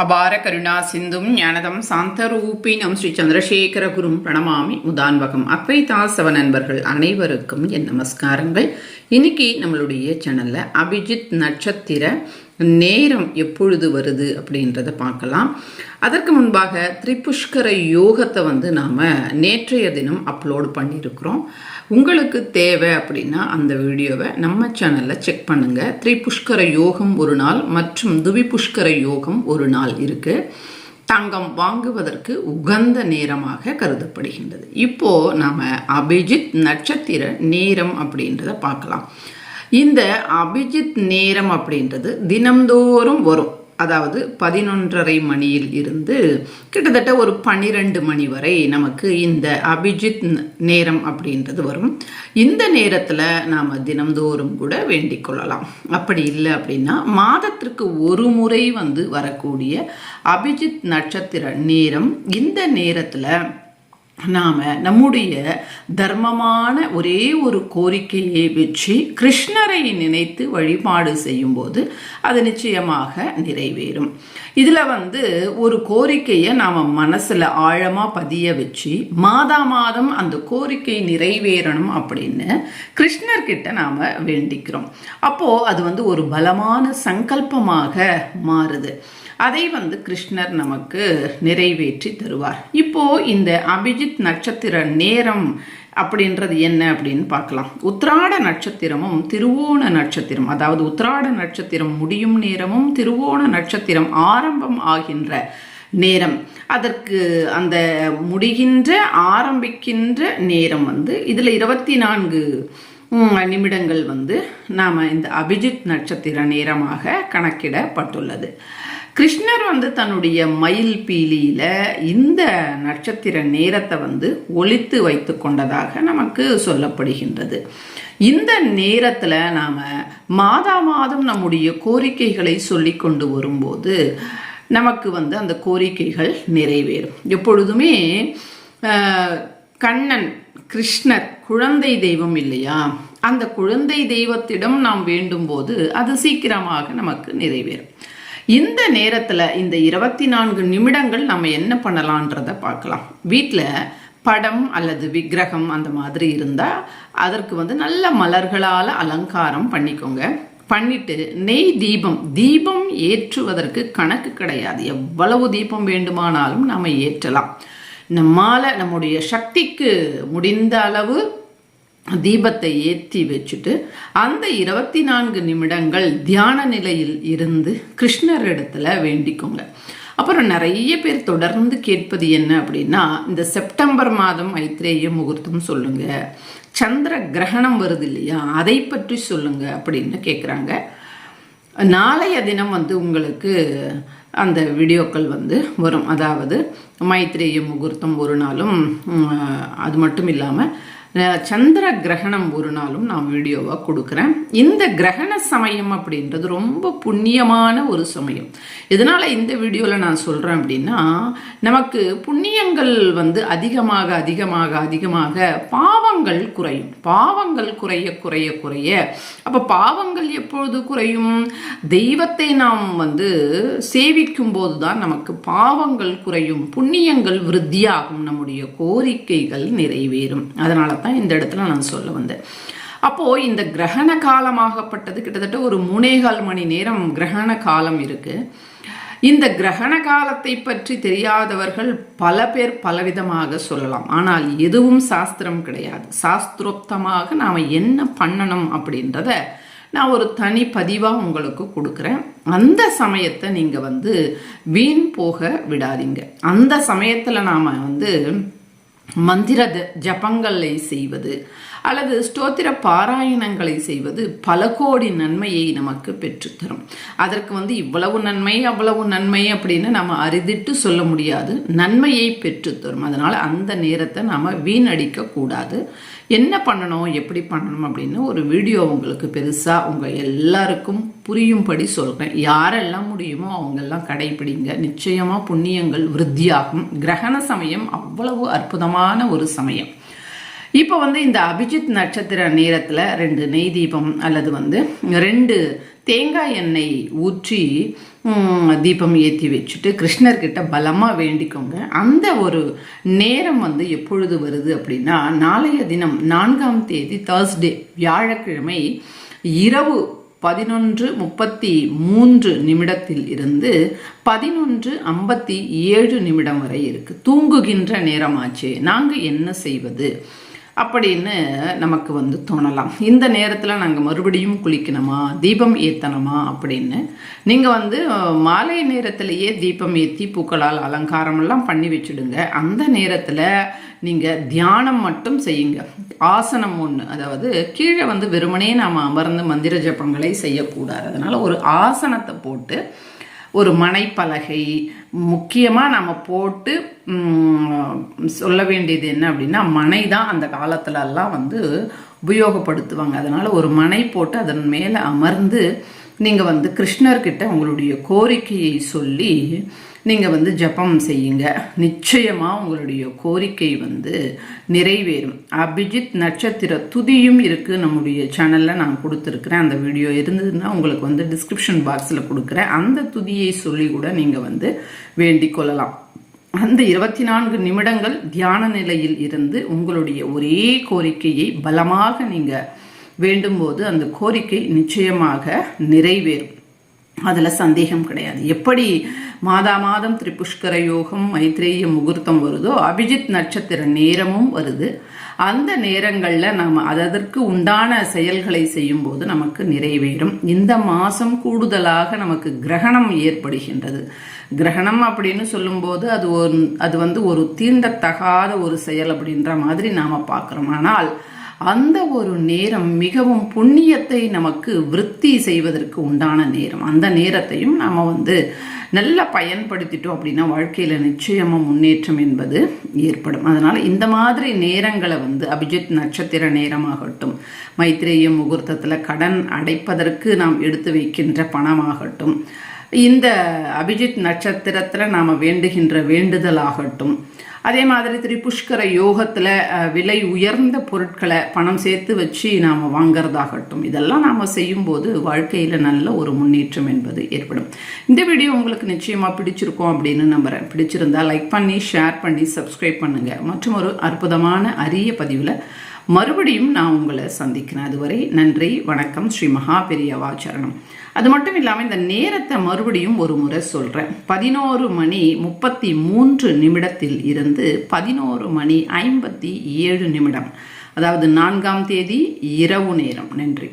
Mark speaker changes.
Speaker 1: அபார கருணா சிந்தும் ஞானதம் சாந்தரூபினம் ஸ்ரீ சந்திரசேகர குரும் பிரணமாமி உதான்வகம். அத்வைதாசவ நண்பர்கள் அனைவருக்கும் என் நமஸ்காரங்கள். இன்னைக்கு நம்மளுடைய சேனலில் அபிஜித் நட்சத்திர நேரம் எப்பொழுது வருது அப்படின்றத பார்க்கலாம். அதற்கு முன்பாக திரிபுஷ்கர யோகத்தை வந்து நாம் நேற்றைய தினம் அப்லோடு பண்ணியிருக்கிறோம். உங்களுக்கு தேவை அப்படின்னா அந்த வீடியோவை நம்ம சேனலில் செக் பண்ணுங்கள் திரிபுஷ்கர யோகம் ஒரு நாள் மற்றும் துவி புஷ்கர யோகம் ஒரு நாள் இருக்குது தங்கம் வாங்குவதற்கு உகந்த நேரமாக கருதப்படுகின்றது. இப்போது நாம் அபிஜித் நட்சத்திர நேரம் அப்படின்றத பார்க்கலாம். இந்த அபிஜித் நேரம் அப்படின்றது தினம்தோறும் வரும். அதாவது பதினொன்றரை மணியில் இருந்து கிட்டத்தட்ட ஒரு பன்னிரெண்டு மணி வரை நமக்கு இந்த அபிஜித் நேரம் அப்படின்றது வரும். இந்த நேரத்தில் நாம் தினம்தோறும் கூட வேண்டிக் கொள்ளலாம். அப்படி இல்லை அப்படின்னா மாதத்திற்கு ஒரு முறை வந்து வரக்கூடிய அபிஜித் நட்சத்திர நேரம் இந்த நேரத்தில் நாம் நம்முடைய தர்மமான ஒரே ஒரு கோரிக்கையை வச்சு கிருஷ்ணரை நினைத்து வழிபாடு செய்யும்போது அது நிச்சயமாக நிறைவேறும். இதில் வந்து ஒரு கோரிக்கையை நாம் மனசில் ஆழமாக பதிய வச்சு மாதா மாதம் அந்த கோரிக்கை நிறைவேறணும் அப்படின்னு கிருஷ்ணர்கிட்ட நாம் வேண்டிக்கிறோம். அப்போது அது வந்து ஒரு பலமான சங்கல்பமாக மாறுது. அதை வந்து கிருஷ்ணர் நமக்கு நிறைவேற்றி தருவார். இப்போது இந்த அபிஜித் நட்சத்திர நேரம் அப்படின்றது என்ன அப்படின்னு பார்க்கலாம். உத்ராட நட்சத்திரமும் திருவோண நட்சத்திரம் அதாவது உத்ராட நட்சத்திரம் முடியும் நேரமும் திருவோண நட்சத்திரம் ஆரம்பம் ஆகின்ற நேரம். அதற்கு அந்த முடிகின்ற ஆரம்பிக்கின்ற நேரம் வந்து இதில் இருபத்தி நான்கு நிமிடங்கள் வந்து நாம் இந்த அபிஜித் நட்சத்திர நேரமாக கணக்கிடப்பட்டுள்ளது. கிருஷ்ணர் வந்து தன்னுடைய மயில் பீலியில இந்த நட்சத்திர நேரத்தை வந்து ஒழித்து வைத்து கொண்டதாக நமக்கு சொல்லப்படுகின்றது. இந்த நேரத்தில் நாம் மாதா மாதம் நம்முடைய கோரிக்கைகளை சொல்லி கொண்டு வரும்போது நமக்கு வந்து அந்த கோரிக்கைகள் நிறைவேறும். எப்பொழுதுமே கண்ணன் கிருஷ்ணர் குழந்தை தெய்வம் இல்லையா? அந்த குழந்தை தெய்வத்திடம் நாம் வேண்டும் போது அது சீக்கிரமாக நமக்கு நிறைவேறும். இந்த நேரத்தில் இந்த இருபத்தி நான்கு நிமிடங்கள் நம்ம என்ன பண்ணலான்றத பார்க்கலாம். வீட்டில் படம் அல்லது விக்கிரகம் அந்த மாதிரி இருந்தால் அதற்கு வந்து நல்ல மலர்களால் அலங்காரம் பண்ணிக்கோங்க. பண்ணிட்டு நெய் தீபம் தீபம் ஏற்றுவதற்கு கணக்கு கிடையாது. எவ்வளவு தீபம் வேண்டுமானாலும் நம்ம ஏற்றலாம். நம்மால் நம்முடைய சக்திக்கு முடிந்த அளவு தீபத்தை ஏற்றி வச்சுட்டு அந்த இருபத்தி நான்கு நிமிடங்கள் தியான நிலையில் இருந்து கிருஷ்ணர் இடத்துல வேண்டிக்கோங்க. அப்புறம் நிறைய பேர் தொடர்ந்து கேட்பது என்ன அப்படின்னா இந்த செப்டம்பர் மாதம் ஐத்திரேய முகூர்த்தம் சொல்லுங்க. சந்திர கிரகணம் வருது இல்லையா? அதை பற்றி சொல்லுங்க அப்படின்னு கேட்குறாங்க நாளைய தினம் வந்து உங்களுக்கு அந்த வீடியோக்கள் வந்து வரும். அதாவது மைத்திரேய முகூர்த்தம் ஒரு நாளும் அது மட்டும் இல்லாமல் சந்திர கிரகணம் ஒரு நாளும் நான் வீடியோவாக கொடுக்குறேன். இந்த கிரகண சமயம் அப்படின்றது ரொம்ப புண்ணியமான ஒரு சமயம். இதனால் இந்த வீடியோவில் நான் சொல்கிறேன் அப்படின்னா நமக்கு புண்ணியங்கள் வந்து அதிகமாக அதிகமாக அதிகமாக பாவங்கள் குறையும். பாவங்கள் குறைய குறைய குறைய. அப்போ பாவங்கள் எப்பொழுது குறையும்? தெய்வத்தை நாம் வந்து சேவிக்கும் போது தான் நமக்கு பாவங்கள் குறையும். புண்ணியங்கள் விருத்தியாகும். நம்முடைய கோரிக்கைகள் நிறைவேறும். அதனால் தான் இந்த இடத்துல நான் சொல்ல வந்தேன். அப்போது இந்த கிரகண காலமாகப்பட்டது கிட்டத்தட்ட ஒரு மூணேகால் மணி நேரம் கிரகண காலம் இருக்குது இந்த கிரகண காலத்தை பற்றி தெரியாதவர்கள் பல பேர் பலவிதமாக சொல்லலாம். ஆனால் எதுவும் சாஸ்திரம் கிடையாது. சாஸ்திரோக்தமாக நாம் என்ன பண்ணணும் அப்படின்றத நான் ஒரு தனி பதிவாக உங்களுக்கு கொடுக்குறேன். அந்த சமயத்தை நீங்கள் வந்து வீண் போக விடாதீங்க. அந்த சமயத்தில் நாம் வந்து மந்திர ஜபங்களை செய்வது. அல்லது ஸ்தோத்திர பாராயணங்களை செய்வது பல கோடி நன்மையை நமக்கு பெற்றுத்தரும். அதற்கு வந்து இவ்வளவு நன்மை அவ்வளவு நன்மை அப்படின்னு நம்ம அரிதிட்டு சொல்ல முடியாது. நன்மையை பெற்றுத்தரும். அதனால் அந்த நேரத்தை நாம் வீணடிக்க கூடாது. என்ன பண்ணணும் எப்படி பண்ணணும் அப்படின்னு ஒரு வீடியோ உங்களுக்கு பெருசாக உங்கள் எல்லாருக்கும் புரியும்படி சொல்கிறேன் யாரெல்லாம் முடியுமோ அவங்கெல்லாம் கடைபிடிங்க. நிச்சயமாக புண்ணியங்கள் விருத்தியாகும். கிரகண சமயம் அவ்வளவு அற்புதமான ஒரு சமயம். இப்போ வந்து இந்த அபிஜித் நட்சத்திர நேரத்தில் ரெண்டு நெய் தீபம் அல்லது வந்து ரெண்டு தேங்காய் எண்ணெய் ஊற்றி தீபம் ஏற்றி வச்சுட்டு கிருஷ்ணர்கிட்ட பலமாக வேண்டிக்கோங்க. அந்த ஒரு நேரம் வந்து எப்பொழுது வருது அப்படின்னா நாளைய தினம் நான்காம் தேதி தேர்ஸ்டே வியாழக்கிழமை இரவு பதினொன்று முப்பத்தி மூன்று நிமிடத்தில் இருந்து பதினொன்று ஐம்பத்தி ஏழு நிமிடம் வரை இருக்குது தூங்குகின்ற நேரமாச்சு. நாங்கள் என்ன செய்வது? அப்படின்னு நமக்கு வந்து தோணலாம். இந்த நேரத்தில் நாங்கள் மறுபடியும் குளிக்கணுமா? தீபம் ஏற்றணுமா அப்படின்னு. நீங்கள் வந்து மாலை நேரத்திலேயே தீபம் ஏற்றி பூக்களால் அலங்காரமெல்லாம் பண்ணி வச்சுடுங்க. அந்த நேரத்தில் நீங்கள் தியானம் மட்டும் செய்யுங்க. ஆசனம் ஒன்று அதாவது கீழே வந்து வெறுமனே நாம் அமர்ந்து மந்திர ஜபங்களை செய்யக்கூடாது. அதனால் ஒரு ஆசனத்தை போட்டு ஒரு மனைப்பலகை முக்கியமாக நம்ம போட்டு சொல்ல வேண்டியது என்ன அப்படின்னா மனை தான் அந்த காலத்துலலாம் வந்து உபயோகப்படுத்துவாங்க. அதனால் ஒரு மனை போட்டு அதன் மேலே அமர்ந்து நீங்கள் வந்து கிருஷ்ணர்கிட்ட உங்களுடைய கோரிக்கையை சொல்லி நீங்கள் வந்து ஜெபம் செய்யுங்க. நிச்சயமாக உங்களுடைய கோரிக்கை வந்து நிறைவேறும். அபிஜித் நட்சத்திர துதியும் இருக்குது நம்முடைய சேனலில் நான் கொடுத்துருக்குறேன். அந்த வீடியோ இருந்ததுன்னா உங்களுக்கு வந்து டிஸ்கிரிப்ஷன் பாக்ஸில் கொடுக்குறேன். அந்த துதியை சொல்லி கூட நீங்கள் வந்து வேண்டிக் கொள்ளலாம். அந்த இருபத்தி நான்கு நிமிடங்கள் தியான நிலையில் இருந்து உங்களுடைய ஒரே கோரிக்கையை பலமாக நீங்கள் வேண்டும்போது அந்த கோரிக்கை நிச்சயமாக நிறைவேறும். அதில் சந்தேகம் கிடையாது. எப்படி மாதா மாதம் திரிபுஷ்கர யோகம் மைத்ரேய முகூர்த்தம் வருதோ அபிஜித் நட்சத்திர நேரமும் வருது. அந்த நேரங்களில் நாம் அதற்கு உண்டான செயல்களை செய்யும்போது நமக்கு நிறைவேறும். இந்த மாதம் கூடுதலாக நமக்கு கிரகணம் ஏற்படுகின்றது. கிரகணம் அப்படின்னு சொல்லும்போது அது ஒரு அது வந்து ஒரு தீண்டத்தகாத ஒரு செயல் அப்படின்ற மாதிரி நாம் பார்க்குறோம். ஆனால் அந்த ஒரு நேரம் மிகவும் புண்ணியத்தை நமக்கு விருத்தி செய்வதற்கு உண்டான நேரம். அந்த நேரத்தையும் நாம் வந்து நல்லா பயன்படுத்திட்டோம் அப்படின்னா வாழ்க்கையில் நிச்சயமாக முன்னேற்றம் என்பது ஏற்படும். அதனால் இந்த மாதிரி நேரங்களை வந்து அபிஜித் நட்சத்திர நேரமாகட்டும் மைத்ரேய முகூர்த்தத்தில் கடன் அடைப்பதற்கு நாம் எடுத்து வைக்கின்ற பணமாகட்டும் இந்த அபிஜித் நட்சத்திரத்தில் நாம் வேண்டுகின்ற வேண்டுதலாகட்டும் அதே மாதிரி திரிபுஷ்கர யோகத்தில் விலை உயர்ந்த பொருட்களை பணம் சேர்த்து வச்சு நாம் வாங்குறதாகட்டும். இதெல்லாம் நாம் செய்யும்போது வாழ்க்கையில் நல்ல ஒரு முன்னேற்றம் என்பது ஏற்படும். இந்த வீடியோ உங்களுக்கு நிச்சயமாக பிடிச்சிருக்கும் அப்படின்னு நம்புகிறேன் பிடிச்சிருந்தால் லைக் பண்ணி ஷேர் பண்ணி சப்ஸ்கிரைப் பண்ணுங்கள் மற்றும் ஒரு அற்புதமான அரிய பதிவில் மறுபடியும் நான் உங்களை சந்திக்கிறேன். அதுவரை நன்றி வணக்கம். ஸ்ரீ மகாபெரியவா சரணம். அது மட்டும் இல்லாமல் இந்த நேரத்தை மறுபடியும் ஒரு முறை சொல்கிறேன் பதினோரு மணி முப்பத்தி மூன்று நிமிடத்தில் இருந்து பதினோரு மணி ஐம்பத்தி ஏழு நிமிடம். அதாவது நான்காம் தேதி இரவு நேரம். நன்றி.